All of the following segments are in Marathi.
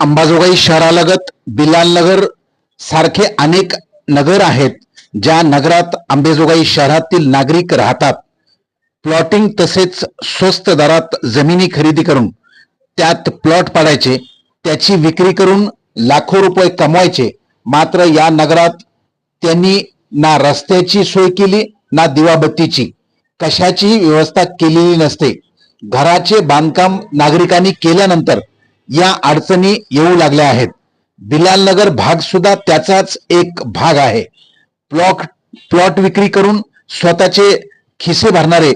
अंबाजोगाई शहरालगत बिलाल नगर सारखे अनेक नगर आहेत ज्या नगरात अंबेजोगाई शहरातील नागरिक राहतात. प्लॉटिंग तसेच स्वस्त दरात जमिनी खरेदी करून त्यात प्लॉट पाडायचे त्याची विक्री करून लाखो रुपये कमवायचे मात्र या नगरात त्यांनी ना रस्त्याची सोय केली ना दिवाबत्तीची. कशाचीही व्यवस्था केलेली नसते. घराचे बांधकाम नागरिकांनी केल्यानंतर या अडचणी येऊ लागल्या आहेत. बिलालनगर भाग सुद्धा त्याचाच एक भाग आहे. प्लॉट प्लॉट विक्री करून स्वतःचे खिसे भरणारे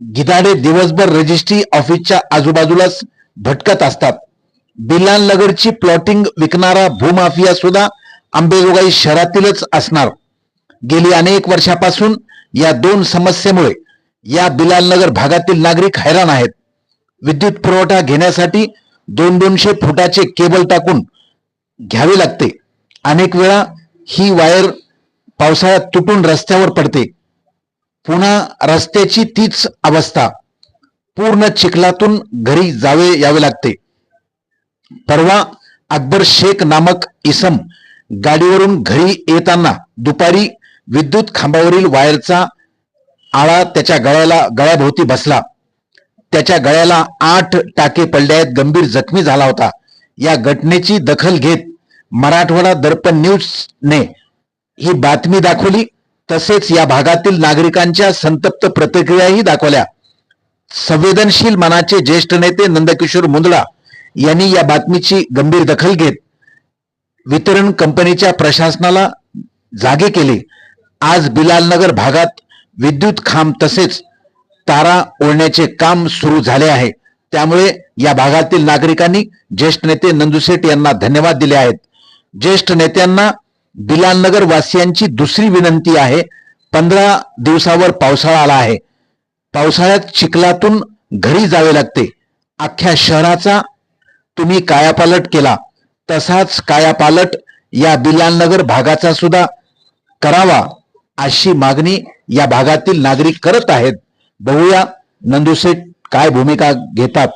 गिधाडे दिवसभर रजिस्ट्री ऑफिसच्या आजूबाजूलाच भटकत असतात. बिलालनगरची प्लॉटिंग विकणारा भूमाफिया सुद्धा आंबेजोगाई शहरातीलच असणार. गेली अनेक वर्षापासून या दोन समस्येमुळे या बिलालनगर भागातील नागरिक हैराण आहेत. विद्युत पुरवठा घेण्यासाठी दोन दोनशे फुटाचे केबल टाकून घ्यावे लागते. अनेक वेळा ही वायर पावसाळ्यात तुटून रस्त्यावर पडते. पुन्हा रस्त्याची तीच अवस्था. पूर्ण चिखलातून घरी जावे यावे लागते. परवा अकबर शेख नामक इसम गाडीवरून घरी येताना दुपारी विद्युत खांबावरील वायरचा आळा त्याच्या गळ्याला गळ्याभोवती बसला. त्याच्या गळ्याला आठ टाके पडल्यात गंभीर जखमी झाला होता. या घटनेची दखल घेत मराठवाडा दर्पण न्यूजने ही बातमी दाखवली. तसेच या भागातील नागरिकांच्या संतप्त प्रतिक्रियाही दाखवल्या. संवेदनशील मनाचे ज्येष्ठ नेते नंदकिशोर मुंदडा यांनी या बातमीची गंभीर दखल घेत वितरण कंपनीच्या प्रशासनाला जागे केले. आज बिलालनगर भागात विद्युत खांब तसेच तारा ओढण्याचे काम सुरू झाले आहे. त्यामुळे या भागातील नागरिकांनी ज्येष्ठ नेते नंदुसेठ यांना धन्यवाद दिले आहेत. ज्येष्ठ नेत्यांना बिलालनगर वासियांची दुसरी विनंती आहे. पंधरा दिवसावर पावसाळा आला आहे. पावसाळ्यात चिखलातून घरी जावे लागते. अख्ख्या शहराचा तुम्ही कायापालट केला. तसाच कायापालट या बिलालनगर भागाचा सुद्धा करावा अशी मागणी या भागातील नागरिक करत आहेत. बघूया. नंदुशेठ काय भूमिका घेतात?